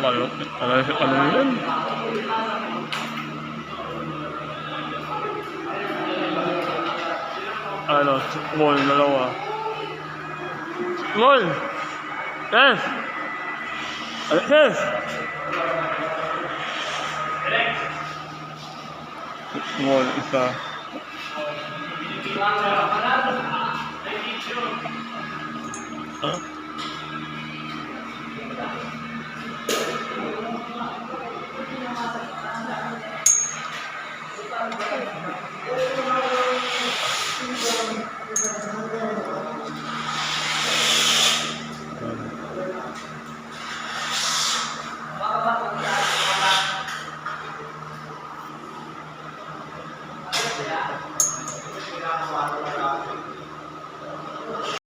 Malupit talaga siya ano yun. Ano, mall, dalawa. Ah. Mall! Yes! Yes! Wall, isa. Huh? sila. Kailangan mawala na